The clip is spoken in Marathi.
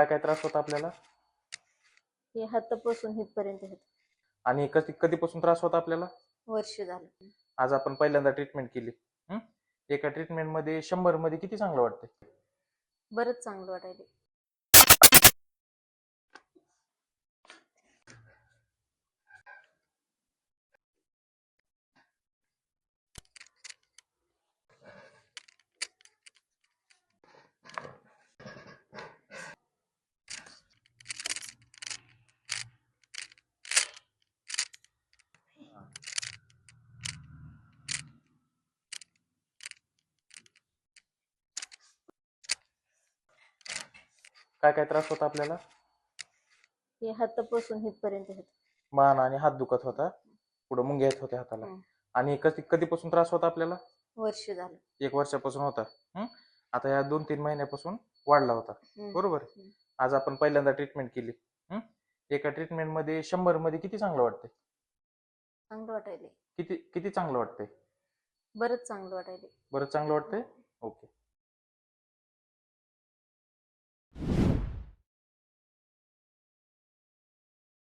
काय काय त्रास होता आपल्याला? हे हातापासून हितपर्यंत होत. आणि कधी कधीपासून त्रास होता आपल्याला? वर्ष झालं. आज आपण पहिल्यांदा ट्रीटमेंट केली. हं? एका ट्रीटमेंटमध्ये शंभरमध्ये किती चांगलं वाटतंय? बरंच चांगलं वाटायले काय काय त्रास होता आपल्याला? हे हातापासून हितपर्यंत होत. मान आणि हात दुखत होता. पुढे मुंग्या येत होत्या हाताला. हं. आणि कधी कधीपासून त्रास होता आपल्याला? वर्ष झालं. एक वर्षापासून होता. हं? आता या दोन तीन महिन्यापासून वाढला होता. बरोबर? हं. आज आपण पहिल्यांदा ट्रीटमेंट केली. हं? एका ट्रीटमेंटमध्ये शंभरमध्ये किती चांगलं वाटतंय? चांगलं वाटायले किती किती चांगलं वाटतंय? बरंच चांगलं वाटायले बरं चांगलं वाटतंय? ओके.